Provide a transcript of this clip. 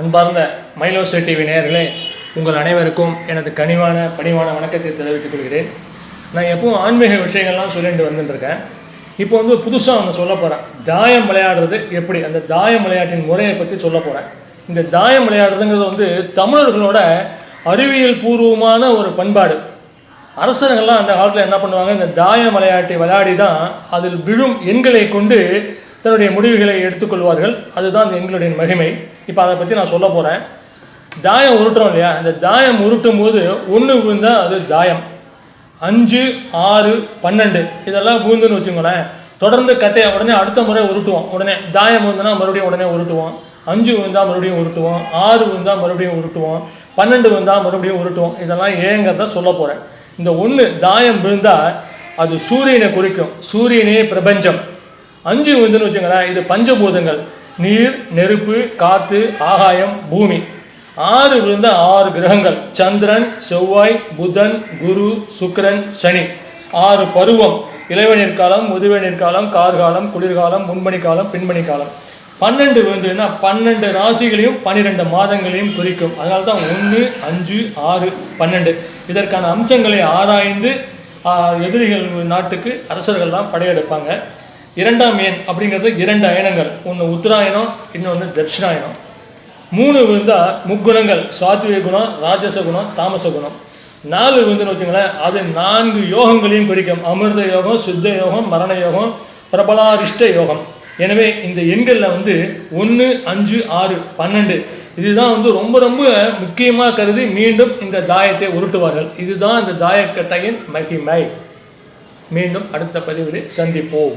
அன்பார்ந்த மைலோசை டிவி நேயர்களே உங்கள் அனைவருக்கும் எனது கனிவான பணிவான வணக்கத்தை தெரிவித்துக் கொள்கிறேன். நான் எப்பவும் ஆன்மீக விஷயங்கள்லாம் சொல்லிட்டு வந்துட்டுருக்கேன். இப்போ வந்து புதுசாக ஒன்று சொல்ல போகிறேன் தாயம் விளையாடுறது எப்படி? அந்த தாயம் விளையாட்டின் முறையை பற்றி சொல்ல போகிறேன் இந்த தாயம் விளையாடுறதுங்கிறது வந்து தமிழர்களோட அறிவியல் பூர்வமான ஒரு பண்பாடு. அரசர்கள்லாம் அந்த காலத்தில் என்ன பண்ணுவாங்க? இந்த தாயம் விளையாட்டை விளையாடி தான் அதில் விழும் எண்களை கொண்டு தன்னுடைய முடிவுகளை எடுத்துக்கொள்வார்கள். அதுதான் இந்த மகிமை. இப்போ அதை பற்றி நான் சொல்ல போகிறேன் தாயம் உருட்டுறோம் இல்லையா? இந்த தாயம் உருட்டும் போது ஒன்று விழுந்தால் அது தாயம். அஞ்சு ஆறு பன்னெண்டு. இதெல்லாம் விழுந்துன்னு வச்சுக்கோங்களேன். தொடர்ந்து கட்டையை உடனே அடுத்த முறை உருட்டுவோம். உடனே தாயம் விழுந்துனா மறுபடியும் உடனே உருட்டுவோம். அஞ்சு விழுந்தால் மறுபடியும் உருட்டுவோம். ஆறு விழுந்தால் மறுபடியும் உருட்டுவோம். பன்னெண்டு விழுந்தால் மறுபடியும் உருட்டுவோம். இதெல்லாம் ஏங்கிறத சொல்ல போகிறேன் இந்த ஒன்று தாயம் விழுந்தால் அது சூரியனை குறிக்கும். சூரியனே பிரபஞ்சம். அஞ்சு விந்துன்னு வச்சுங்களேன் இது பஞ்சபூதங்கள். நீர் நெருப்பு காற்று ஆகாயம் பூமி. ஆறு விழுந்த ஆறு கிரகங்கள். சந்திரன் செவ்வாய் புதன் குரு சுக்கரன் சனி. ஆறு பருவம். இளவேநீர் காலம் முதுவேநீர் காலம் கார்காலம் குளிர்காலம் முன்பணி காலம் பின்பனி காலம். பன்னெண்டு விழுந்துன்னா பன்னெண்டு ராசிகளையும் பன்னிரெண்டு மாதங்களையும் குறிக்கும். அதனால தான் ஒன்று அஞ்சு ஆறு பன்னெண்டு. இதற்கான அம்சங்களை ஆராய்ந்து எதிரிகள் நாட்டுக்கு அரசர்கள்லாம் படையெடுப்பாங்க. இரண்டாம் ஏன் அப்படிங்கிறது இரண்டு அயனங்கள். ஒன்று உத்தராயணம் இன்னொன்று தட்சிணாயனம் மூணு விழுந்தால் முக்குணங்கள் சாத்விக குணம் ராஜச குணம் தாமச குணம். நாலு விழுந்துன்னு வச்சுங்களேன் அது நான்கு யோகங்களையும் குறிக்கும். அமிர்த யோகம் சித்த யோகம் மரண யோகம் பிரபலாரிஷ்ட யோகம். எனவே இந்த எண்களில் வந்து ஒன்று அஞ்சு ஆறு பன்னெண்டு. இதுதான் வந்து ரொம்ப ரொம்ப முக்கியமாக கருதி மீண்டும் இந்த தாயத்தை உருட்டுவார்கள். இதுதான் இந்த தாயக்கட்டையின் மகிமை. மீண்டும் அடுத்த பதிவில் சந்திப்போம்.